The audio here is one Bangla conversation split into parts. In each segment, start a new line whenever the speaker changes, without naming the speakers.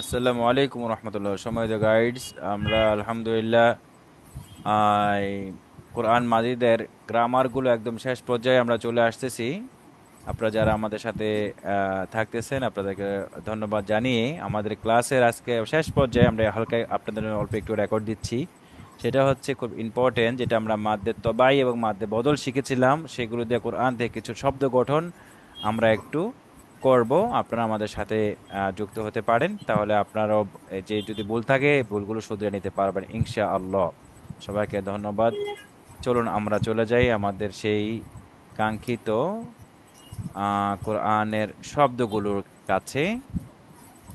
আসসালামু আলাইকুম রহমতুল্লাহ। সময় দ্য গাইডস আমরা আলহামদুলিল্লাহ কোরআন মাজিদের গ্রামারগুলো একদম শেষ পর্যায়ে আমরা চলে আসতেছি। আপনারা যারা আমাদের সাথে থাকতেছেন, আপনাদেরকে ধন্যবাদ জানিয়ে আমাদের ক্লাসের আজকে শেষ পর্যায়ে আমরা হালকা আপনাদের অল্প একটু রেকর্ড দিচ্ছি। সেটা হচ্ছে খুব ইম্পর্টেন্ট যেটা আমরা মাদ্দে তবাই এবং মাদ্দে বদল শিখেছিলাম। সেগুলো দিয়ে কোরআন থেকে কিছু শব্দ গঠন আমরা একটু করব, আপনারা আমাদের সাথে যুক্ত হতে পারেন। তাহলে আপনারাও যে যদি ভুল থাকে ভুলগুলো শুধরে নিতে পারবেন ইনশা আল্লাহ সবাইকে ধন্যবাদ। চলুন, আমরা চলে যাই আমাদের সেই কাঙ্ক্ষিত কোরআনের শব্দগুলোর কাছে,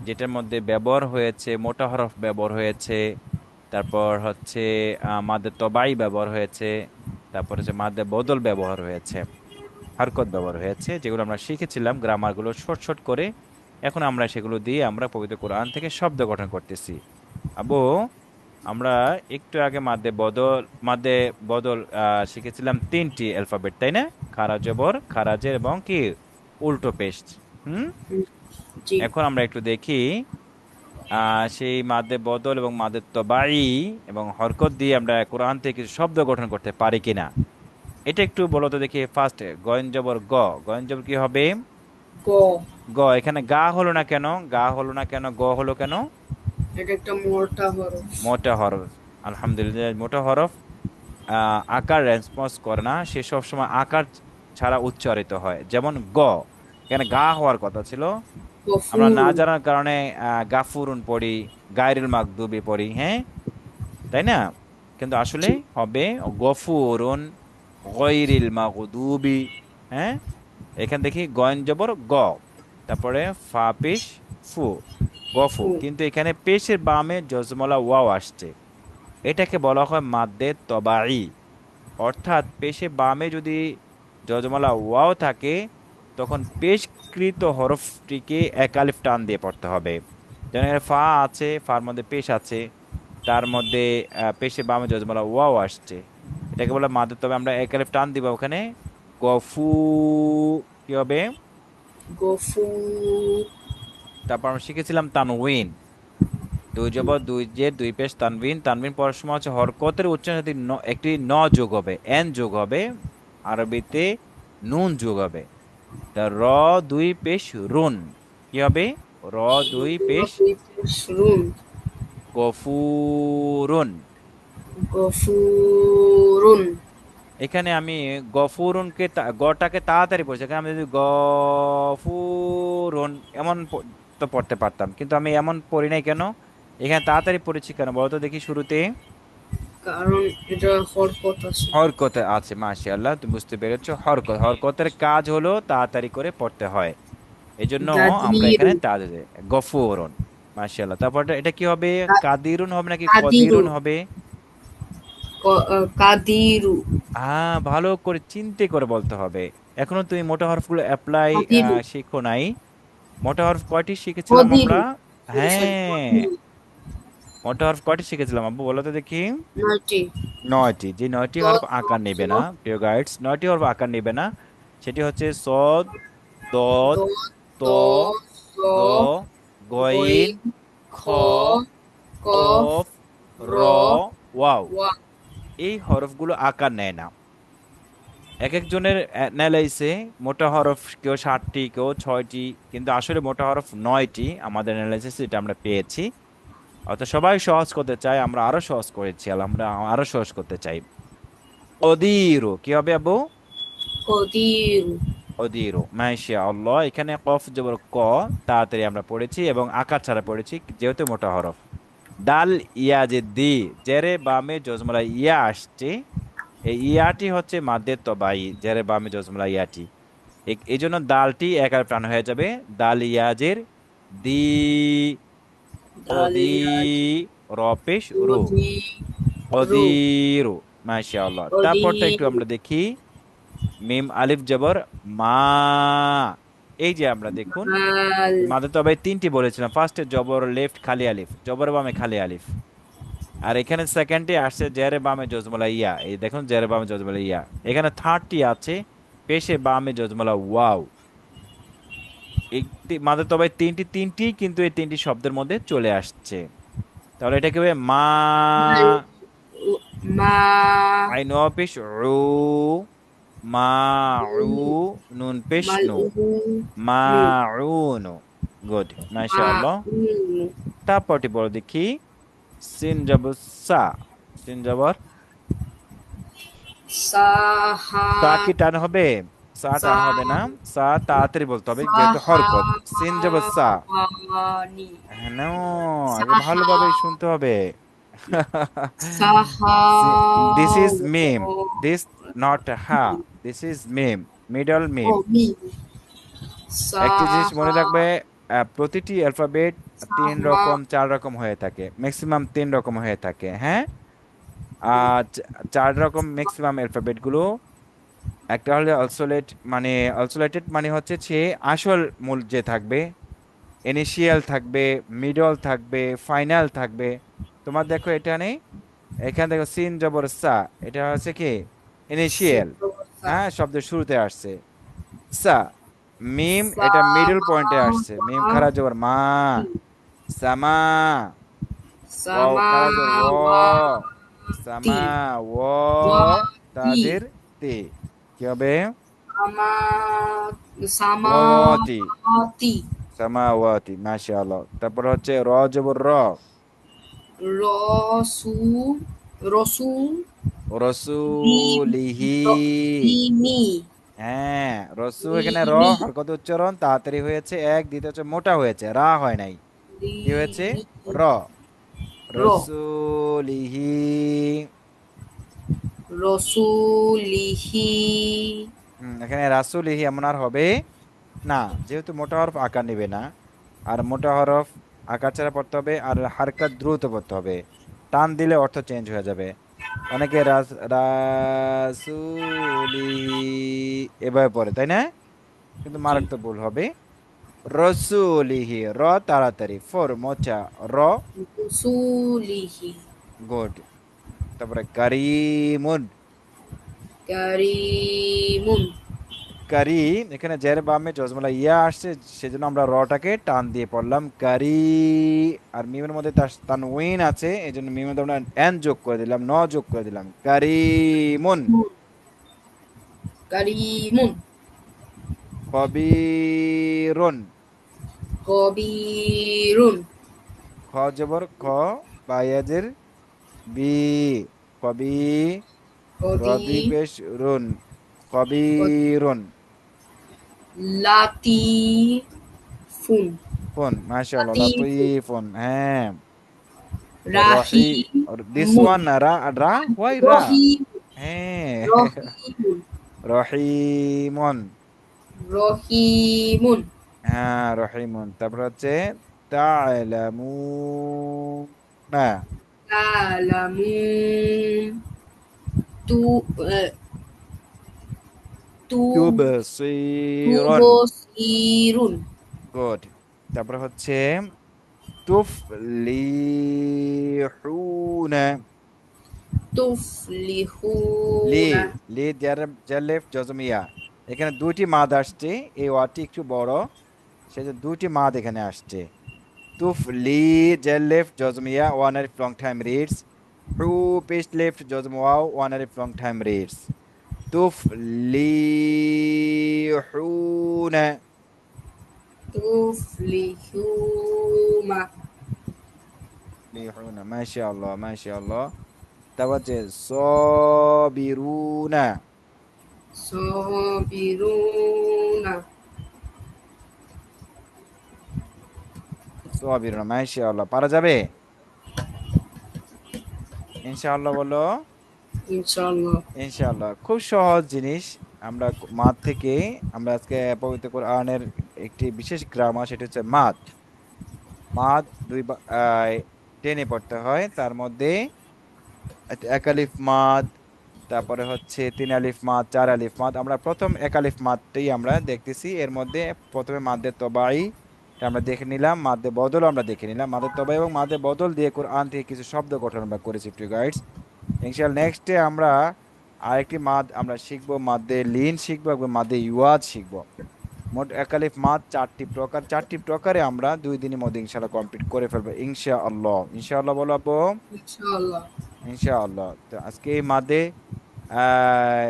যেটার মধ্যে ব্যবহার হয়েছে, মোটা হরফ ব্যবহার হয়েছে, তারপর হচ্ছে মাদে তবাই ব্যবহার হয়েছে, তারপর হচ্ছে মাদে বদল ব্যবহার হয়েছে। হারকত ব্যবহার হয়েছে যেগুলো আমরা শিখেছিলাম গ্রামারগুলো শর্ট শর্ট করে। এখন আমরা সেগুলো দিয়ে আমরা পবিত্র কোরআন থেকে শব্দ গঠন করতেছি। আবু আমরা একটু আগে মাদে বদল মাদে বদল শিখেছিলাম তিনটি অ্যালফাবেট তাই না? খারা জবর খারাজের এবং কি? উল্টো পেস্ট। হুম? এখন আমরা একটু দেখি আহ, সেই মাদে বদল এবং মাদে তবাই এবং হরকত দিয়ে আমরা কোরআন থেকে কিছু শব্দ গঠন করতে পারি কিনা। এটা একটু বলো তো দেখি ফার্স্ট গয়ন জবর গ। গয়ন জবর কি হবে?
গ।
গ এখানে গা হলো না কেন? গা হলো না কেন? গ হলো কেন?
এটা একটা মোটা হরফ।
মোটা হরফ। আলহামদুলিল্লাহ মোটা হরফ। আকার রেসপন্স করে না। সে সবসময় আকার ছাড়া উচ্চারিত হয়। যেমন গ। এখানে গা হওয়ার কথা ছিল। আমরা না জানার কারণে গাফুরুন পড়ি গায়রুল মাকদুবি পড়ি হ্যাঁ? তাই না? কিন্তু আসলে হবে গফুরুন। গয়রিল মাকদুবি হ্যাঁ? এখান দেখি গয়ন জবর গ তারপরে ফা পেশ ফু গফু
ফু।
কিন্তু এখানে পেশের বামে জজমলা ওয়াও আসছে। এটাকে বলা হয় মাদ্দে তবাই অর্থাৎ পেশে বামে যদি যজমালা ওয়াও থাকে তখন পেশকৃত হরফটিকে এক আলিফ টান দিয়ে পড়তে হবে। যেমন এখানে ফা আছে ফার মধ্যে পেশ আছে তার মধ্যে পেশে বামে যজমালা ওয়াও আসছে। এটাকে বলে মাদ্দে তবে আমরা এক আলিফ টান দিব ওখানে। গফু কি হবে?
গফুর
তারপর আমরা শিখেছিলাম তানউইন দুই জবর দুই জে দুই পেশ তানবিন তানবিন পড়ার সময় হচ্ছে হরকতের উচ্চারণ সাথে ন- একটি ন যোগ হবে এন যোগ হবে আরবিতে নুন যোগ হবে। তা র দুই পেশ রুন। কি হবে? র দুই পেশ
রুন।
গফুরুন
গফুরুন।
এখানে আমি গফুরুনকে গটাকে তাড়াতাড়ি পড়ছি। এখানে আমি যদি গফুরুন এমন তো পড়তে পারতাম। কিন্তু আমি এমন পড়ি নাই কেন? এখানে তাড়াতাড়ি পড়েছি কেন? বলতো দেখি শুরুতে।
কারণ এটা হরকত আছে।
হরকতে আছে মাশাআল্লাহ তুমি বুঝতে পেরেছ। হরকত হরকতের কাজ হলো তাড়াতাড়ি করে পড়তে হয়। এই জন্য আমরা এখানে। তাড়াতাড়ি গফুরুন মাশাআল্লাহ। তারপর এটা কি হবে? কাদিরুন হবে নাকি
কদিরুন
হবে?
কাদিরু।
হ্যাঁ ভালো করে চিন্তে করে বলতে হবে। এখনও তুমি মোটা হরফগুলো অ্যাপ্লাই শিখো নাই। মোটা হরফ কয়টি শিখেছিলাম আমরা? হ্যাঁ। মোটা হরফ কয়টি শিখেছিলাম আব্বু বলো তো দেখি।
নয়টি।
যে নয়টি হরফ আকার নেবে না প্রিয় গাইডস নয়টি হরফ আকার নেবে না সেটি হচ্ছে সদ দদ ত গইন খ কফ র ওয়াও।
ওয়া
এই হরফগুলো আকার নেয় না। এক একজনের অ্যানালাইসে মোটা হরফ কেউ ষাটটি কেউ ছয়টি কিন্তু আসলে মোটা হরফ নয়টি আমাদের অ্যানালাইসিস এটা আমরা পেয়েছি। অর্থাৎ সবাই সহজ করতে চায় আমরা আরও সহজ করেছি আমরা আরও সহজ করতে চাই। অদিরু কি হবে আবু? অদিরু। মাইশা আল্লাহ এখানে কফ জবর ক তাড়াতাড়ি আমরা পড়েছি এবং আকার ছাড়া পড়েছি যেহেতু মোটা হরফ। ডাল ইয়া যে দি জেরে বামে জজমলা ইয়া আসছে। এই ইয়াটি হচ্ছে মাদ্দের তবাই জেরে বামে জজমলা ইয়াটি। এই জন্য দালটি একার প্রাণ হয়ে যাবে। দাল ইয়াজের দি অদি রপেশ রু। অদিরু মাশাআল্লাহ। তারপরটা একটু আমরা দেখি। মিম আলিফ জবর মা। এই যে আমরা দেখুন মাদে তবে তিনটি বলেছিলাম। ফার্স্টে জবর লেফট খালি আলিফ। জবর বামে খালি আলিফ। আর এখানে সেকেন্ডে আসছে জেরে বামে জজমলা ইয়া। এই দেখুন জেরে বামে জজমলা ইয়া। এখানে থার্ডটি আছে পেশে বামে জজমলা ওয়াও। একটি মাদের তবে তিনটি তিনটি কিন্তু এই তিনটি শব্দের মধ্যে চলে আসছে। তাহলে এটা কি হবে মা
মা
আইন পেশ রু রু নুন পেশ নু মা রুনু গুড মাশাআল্লাহ তারপরটি বড় দেখি সিন জবর সা সিন জবর
সাহা
সা কি টান হবে সা টান। হবে না সা তাড়াতাড়ি বলতে হবে যেহেতু হরকত সিন জবর সা হ্যাঁ আগে ভালোভাবে শুনতে হবে দিস ইজ মিম দিস নট হা দিস ইজ মিম মিডল মিম একটি জিনিস মনে রাখবে প্রতিটি অ্যালফাবেট তিন রকম চার রকম হয়ে থাকে। ম্যাক্সিমাম তিন রকম হয়ে থাকে হ্যাঁ? আর চার রকম ম্যাক্সিমাম অ্যালফাবেটগুলো। একটা হলো অলসোলেট মানে অলসোলেটেড মানে হচ্ছে সে আসল মূল যে থাকবে ইনিশিয়াল থাকবে মিডল থাকবে ফাইনাল থাকবে। তোমার দেখো এটা নেই এখানে দেখো সিন জবর সা এটা হচ্ছে কি? ইনিশিয়াল হ্যাঁ শব্দের শুরুতে আসছে। সা মিম এটা মিডল পয়েন্টে আসছে। মিম খারা জবর মা সামা সামা ও তাদের তে। কি হবে? ওয়াতি
সামাতি
সামাওয়াতি মাশাআল্লাহ। তারপর হচ্ছে র জবর র।
রসু রসু
রসুলিহি। হ্যাঁ রসু এখানে র হরকত উচ্চারণ তাড়াতাড়ি হয়েছে এক দ্বিতীয় হচ্ছে মোটা হয়েছে রা হয় নাই। কি হয়েছে? র। রসুলিহি।
রসুলিহি।
এখানে রাসুলিহি এমন আর হবে না যেহেতু মোটা হরফ আকার নেবে না আর মোটা হরফ আকার ছাড়া পড়তে হবে আর হারকাত দ্রুত পড়তে হবে। টান দিলে অর্থ চেঞ্জ হয়ে যাবে। অনেকে রাস- রাসুলি এভাবে পড়ে তাই না? কিন্তু মারাত্মক ভুল হবে। রসুলিহি র তাড়াতাড়ি ফোর মোচা র।
রসুলিহি।
গুড। তারপরে কারিমুন।
কারিমুন।
কারিম এখানে জের বামে জজমালা ইয়া আসছে সেজন্য আমরা রটাকে টান দিয়ে পড়লাম। কারি আর মিমের মধ্যে তার তানউইন আছে এই জন্য মিমের মধ্যে আমরা এন যোগ করে দিলাম ন যোগ করে দিলাম। কারিমুন।
কারিমুন।
কবিরুন
কবিরুন
খ জবর খ বায়াজের বি কবি রবি
কবি
পেশ রুন কবিরুন
লাতিফুন
ফোন মাশাআল্লাহ
লাতিফুন।
লাতিফুন হ্যাঁ
রাহি
দিস ওয়ান রা রা হোয়াই রা
রহিম
হ্যাঁ
রহিমুন
রহিমন
রহিমুন
হ্যাঁ রহিমন তারপর হচ্ছে তা'লামুনা
তালামুন তু আহ, তু
তুবসিরুন
তুবসিরুন
গুড তারপর হচ্ছে তুফলিহুনা লি
তুফলিহুনা
লি যার যার লেফট জজমিয়া এখানে দুটি মাদ আসছে এই ওয়ার্ডটি একটু বড়। সেজন্য দুটি মাদ এখানে আসছে। তুফ লি লেফট জজমিয়া ওয়ান আর লং টাইম রিডস হু পেস্ট লেফট জজম ওয়াও ওয়ান আর লং টাইম রিডস তুফ লি হুনা
তুফলিহুমা
লিহুনা মাশাআল্লাহ মাশাআল্লাহ তারপর হচ্ছে সবিরুনা
সাবিরুনা
সবিরুনা মাশাআল্লাহ পারা যাবে ইনশাআল্লাহ বলো
ইনশাআল্লাহ।
ইনশাআল্লাহ। খুব সহজ জিনিস। আমরা মাদ থেকে, আমরা আজকে পবিত্র কোরআনের একটি বিশেষ সেটা হচ্ছে মাদ মাদ দুই টেনে পড়তে হয়। তার মধ্যে একটা এক মাদ, তারপরে হচ্ছে তিন আলিফ মাদ, চার আলিফ মাদ। আমরা প্রথম এক আলিফ মাদটাই আমরা দেখতেছি। এর মধ্যে প্রথমে মাদ্দের তবাই আমরা দেখে নিলাম। মাদ্দে বদল আমরা দেখে নিলাম। মাদের তবাই এবং মাদের বদল দিয়ে কোরআন থেকে কিছু শব্দ গঠন আমরা করেছি প্রিয় গাইডস ইনশাআল্লাহ নেক্সটে আমরা আরেকটি মাদ আমরা শিখব মাদ্দে লিন শিখব এবং মাদ্দে ইউয়াজ শিখব। মোট একালিফ মাদ চারটি প্রকার চারটি প্রকারে আমরা দুই দিনের মধ্যে ইনশাআল্লাহ কমপ্লিট করে ফেলব ইনশা আল্লাহ ইনশা আল্লাহ বলো আপু?
ইনশাআল্লাহ।
ইনশা আল্লাহ তো আজকে এই মাদে আহ,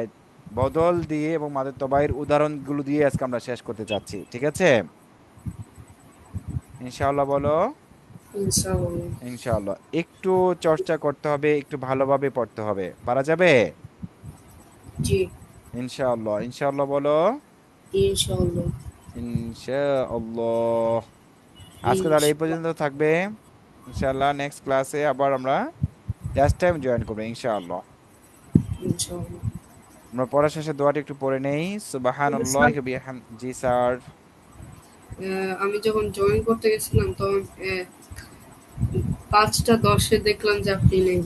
বদল দিয়ে এবং মাদের তবাইয়ের উদাহরণগুলো দিয়ে আজকে আমরা শেষ করতে চাচ্ছি ঠিক আছে? ইনশাআল্লাহ বলো?
ইনশাআল্লাহ।
একটু চর্চা করতে হবে একটু ভালোভাবে পড়তে হবে। পারা যাবে?
জি।
ইনশাআল্লাহ। ইনশাআল্লাহ বলো।
ইনশাআল্লাহ।
ইনশাআল্লাহ। আজকে তাহলে এই পর্যন্ত থাকবে। ইনশাআল্লাহ নেক্সট ক্লাসে আবার আমরা জাস্ট টাইম জয়েন করব ইনশাআল্লাহ।
ইনশাআল্লাহ।
আমরা পড়া শেষে দোয়াটি একটু পড়ে নেই। সুবহানাল্লাহ বিহাম জি স্যার।
আমি যখন জয়েন করতে গেছিলাম তখন পাঁচটা দশে দেখলাম যে আপনি নেই।